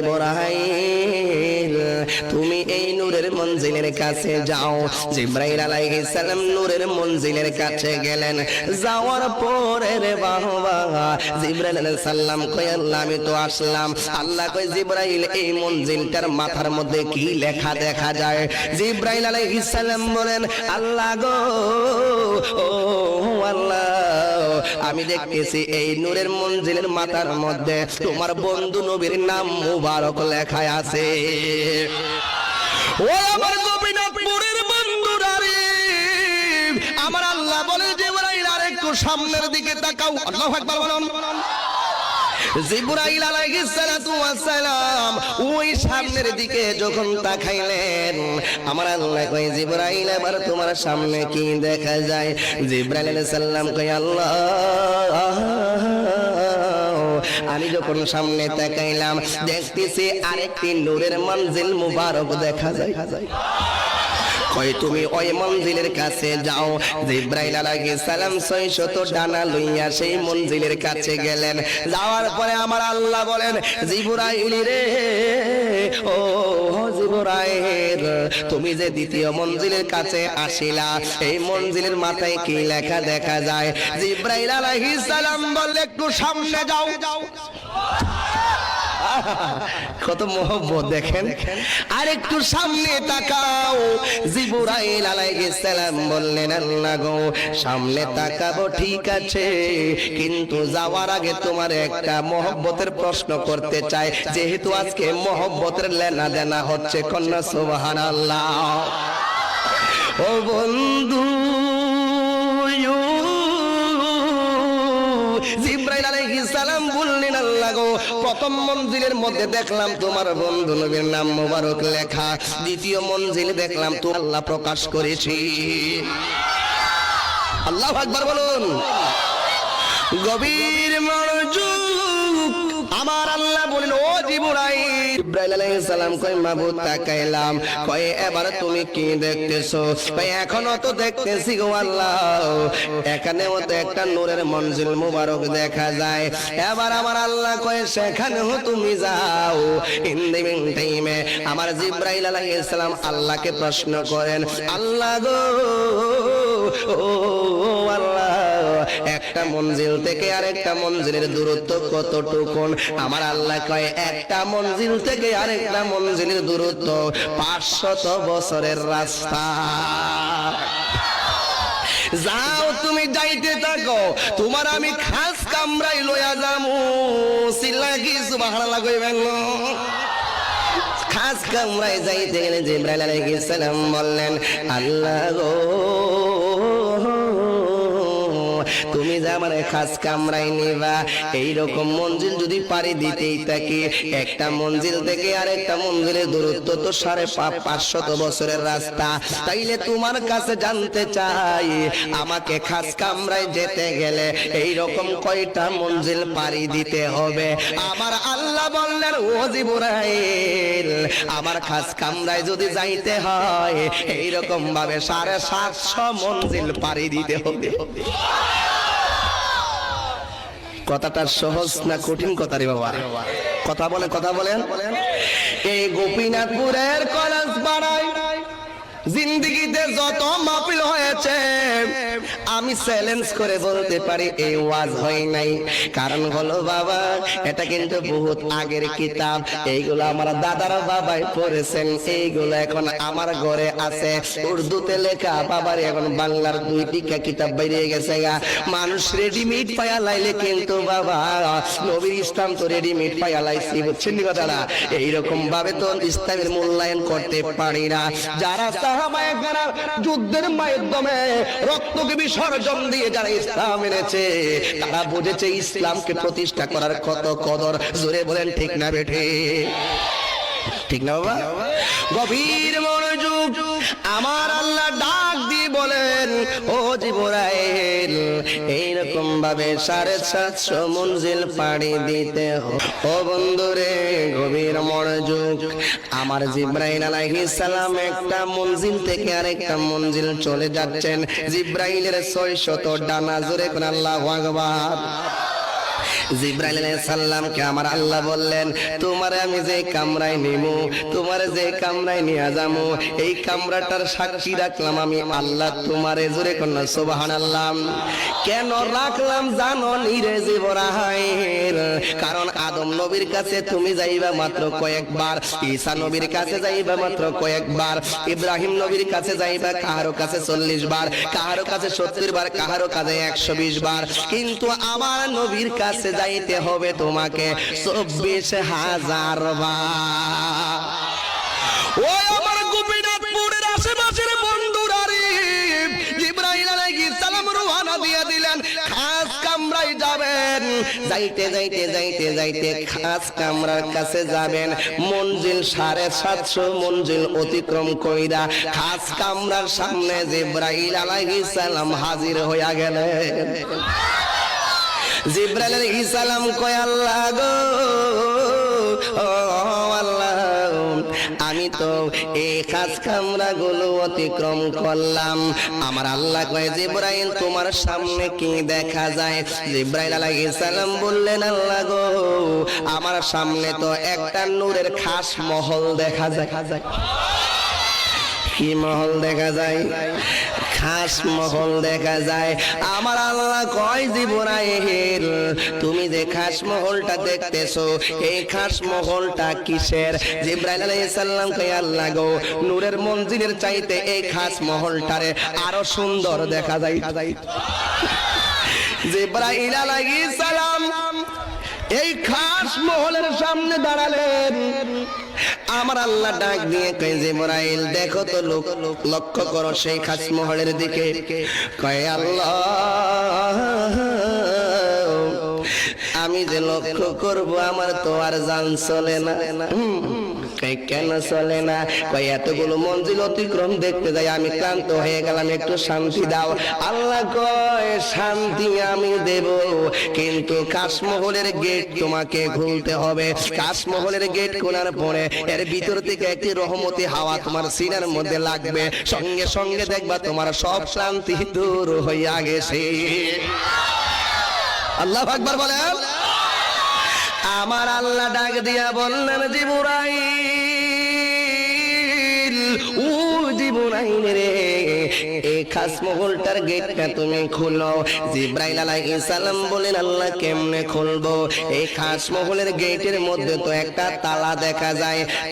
জিবরাইল তুমি এই মঞ্জিলের কাছে যাও। জিব্রাইল আলাইহিস সালাম নূরের মঞ্জিলের কাছে গেলেন। যাওয়ার পরে রে বাবা জিব্রাইল আলাইহিস সালাম কই আল্লাহ, আমি তো আসলাম। আল্লাহ কই জিব্রাইল, এই মঞ্জিলটার মাথার মধ্যে কি লেখা দেখা যায়? জিব্রাইল আলাইহিস সালাম বলেন, আল্লাহ গো, ও আল্লাহ, আমি দেখতেছি এই নূরের মঞ্জিলের মাথার মধ্যে তোমার বন্ধু নবীর নাম মুবারক লেখা আছে। ও আমার আমার আল্লাহ বলে যে আর একটু সামনের দিকে তাকাও। আল্লাহু আকবার বলুন। সামনের দিকে যখন তাকাইলেন, আমার আল্লাহ কই তোমার সামনে কি দেখা যায়? জিব্রাইল সালাম কই আল্লাহ আমি যখন সামনে তাকাইলাম দেখতেছি আরেকটি নূরের মঞ্জিল মুবারক দেখা যায়। কই তুমি ওই মঞ্জিলের কাছে যাও। জিব্রাইল আলাইহিস সালাম 600 ডানা লইয়া সেই মঞ্জিলের কাছে গেলেন। যাওয়ার পরে আমার আল্লাহ বলেন, জিব্রাইল রে, ও জিব্রাইল, তুমি যে দ্বিতীয় মঞ্জিলের কাছে আসিলা, এই মঞ্জিলের মাথায় কি লেখা দেখা যায়? জিব্রাইল আলাইহিস সালাম বললে, একটু সামনে যাও। কত মোহব্বত দেখেন। আর একটু সামনে তাকাও। জিবরাইল আলাইহিস সালাম বললেন, আল্লাহ গো, সামনে তাকাবো, ঠিক আছে। কিন্তু যাওয়ার আগে তোমার একটা মোহব্বতের প্রশ্ন করতে চাই। যেহেতু আজকে মোহব্বতের লেনা দেনা হচ্ছে কন্যা, সুবহানাল্লাহ। ও বন্ধু সালাম বললেন, আল্লাহ প্রথম মঞ্জিলের মধ্যে দেখলাম তোমার বন্ধু নবীর নাম মোবারক লেখা। দ্বিতীয় মঞ্জিল দেখলাম তো আল্লাহ প্রকাশ করেছি। আল্লাহ আকবার বলুন। গভীর আমার আল্লাহ বলেন ও জিবরাইল ইব্রাহিম আলাইহিস সালাম কই তাকাইলাম। কই এবার তুমি কি দেখতেছো? কই এখনও তো দেখতেছি গো আল্লাহ। এখানেও তো একটা নূরের মুবারক দেখা যায়। এবার আমার আল্লাহ কয়, সেখানেও তুমি যাও। ইন দি টাইমে আমার জিব্রাইল আলাইহিস সালাম আল্লাহকে প্রশ্ন করেন, আল্লাহ গো, ও আল্লাহ একটা মঞ্জিল থেকে আরেকটা মঞ্জিলের দূরত্ব কতটুকু আমার আল্লাহ কয়, একটা মঞ্জিল থেকে আরেকটা মঞ্জিলের দূরত্ব পাঁচশত বছরের রাস্তা। যাও তুমি যাইতে থাকো, তোমার আমি খাস কামরাই লইয়া যামু। সিল্লা কি সুবহানাল্লাহ কইবেন না? খাস কামরায় যাইতে গেলে জিব্রাইল আলাইহিস সালাম বললেন, আল্লাহ গো তুমি যে আমার খাস কামরায় নিবা এই রকম মঞ্জিল যদি পারি দিতেই থাকি, একটা মঞ্জিল থেকে আরেকটা মঞ্জিলের দূরত্ব তো সাড়ে পাঁচশত বছরের রাস্তা। তাইলে তোমার কাছে জানতে চাই, আমাকে খাস কামরায় যেতে গেলে এই রকম কয়টা মঞ্জিল পারি দিতে হবে? আমার আল্লাহ বললেন, ও জিবরাইল, আমার খাস কামরায় যদি যাইতে হয় এই রকম ভাবে সাড়ে সাতশো মঞ্জিল পারি দিতে হবে। কথাটা সহজ না কঠিন কথা রে বাবা? কথা বলে কথা বলেন। এই গোপীনাথপুরের কলেজ বাড়ায় জিন্দিগিতে যত হয়েছে আমি চ্যালেঞ্জ করে বলতে পারি, এই ওয়াজ হয় নাই। কারণ হলো বাবা, এটা কিন্তু বহুত আগের কিতাব। এইগুলো আমার দাদারা বাবাই পড়েছেন, এইগুলো এখন আমার ঘরে আছে। উর্দুতে লেখা, বাবার এখন বাংলার দুই টিকা কিতাব বেরিয়ে গেছে গা। মানুষ রেডিমেড পায়া লাইলে কিন্তু বাবা, নবীর ইসলাম তো রেডিমেড পায়া লাইছি, বুঝছেন কথাটা? এইরকম ভাবে তো ইসলামের মূল্যায়ন করতে পারি না। যারা সাহাবায়ে যুদ্ধের মাধ্যমে রক্তকে বিসর্জন দিয়ে যারা ইসলাম এনেছে, তারা বুঝেছে ইসলামকে প্রতিষ্ঠা করার কত কদর। জোরে বলেন, ঠিক না বেঠে? ঠিক না বাবা? গভীর মনোযোগ, আমার আল্লাহ ডাক দিয়ে বলেন, ও জীবরাইল এইরকম ভাবে সাড়ে সাতশো মঞ্জিল পাড়ি দিতে ও বন্ধুরে, গভীর মনোযোগ। আমার জিব্রাইল আলাইহিস সালাম একটা মঞ্জিল থেকে আরেকটা মঞ্জিল চলে যাচ্ছেন। জিব্রাইলের ছয় শত ডানা, জোরে কোন আল্লাহু আকবার। জিব্রাইল সালামকে আমার আল্লাহ বললেন, তোমারে আমি যে নিমু, তোমারে যে নিয়ে এই কামরাটার সাক্ষী রাখলাম আমি আল্লাহ তোমারে, জোরে কন্যা, সুবহানাল্লাহ। কেন রাখলাম জানো নিরে জিবরাইল? কারণ আদম নবীর কাছে তুমি যাইবা মাত্র কয়েকবার, ঈসা নবীর কাছে যাইবা মাত্র কয়েকবার, ইব্রাহিম নবীর কাছে যাইবা কাহারো কাছে চল্লিশ বার, কাহারো কাছে সত্তর বার, কাহারো কাছে একশো বিশ বার। কিন্তু আমার নবীর কাছে যাইতে হবে তোমাকে। চব্বিশ হাজার যাইতে যাইতে যাইতে যাইতে খাস কামরার কাছে যাবেন। মঞ্জিল সাড়ে সাতশো মঞ্জিল অতিক্রম কইরা খাস কামরার সামনে জিব্রাইল আলাইহিস সালাম হাজির হইয়া গেলেন। জিব্রাইল আলাইহিস সালাম কয়, আল্লাহ গো, ও আল্লাহ, আমি তো এই কাজ কামরা গুলো অতিক্রম করলাম। আমার আল্লাহ কয়, জিব্রাইল, তোমার সামনে কি দেখা যায়? জিব্রাইল আলাইহিস সালাম বললেন, আল্লাহ গো, আমার সামনে তো একটা নূরের খাস মহল দেখা দেখা যায়। কি মহল দেখা যায়, খাস মহল দেখা যায়। আমার আল্লাহ কয় জীবনাইল তুমি যে খাস মহলটা দেখতেছো, এই খাস মহলটা কিসের? জিব্রাইল আলাইহিস সালাম কয়, আল্লাহ গো, নূরের মঞ্জিলের চাইতে এই খাস মহলটারে আরও সুন্দর দেখা যায়। জিব্রাইল আলাইহিস সালাম এই খাস মহলের সামনে দাঁড়ালেন। আমার আল্লাহ ডাক দিয়ে কয় যে মোরাইল দেখো তো লোক, লক্ষ্য করো সেই খাস মহলের দিকে। কয়, আল্লাহ, আমি যে লক্ষ্য করব, আমার তো আর জান চলে না। হুম, কেন চলে না? কয় এতগুলো মঞ্জিল অতিক্রম দেখতে যাই আমি ক্লান্ত হয়ে গেলাম একটু শান্তি দাও। আল্লাহ কয় শান্তি আমি দেব কিন্তু কাশমহলের গেট তোমাকে খুলতে হবে। কাশমহলের গেট খোলার পরে এর ভিতর থেকে একটি রহমতি হাওয়া তোমার সিনার মধ্যে লাগবে। সঙ্গে সঙ্গে দেখবা তোমার সব শান্তি দূর হইয়া গেছে। আল্লাহ আকবার বলেন। আমার আল্লাহ ডাক দিয়া বললেন জিবুরাই রে এই খাসমহলটার গেটটা তুমি আল্লাহ কেমনে খুলবো? এই খাস মহলের গেটের মধ্যে তো একটা তালা দেখা যায়।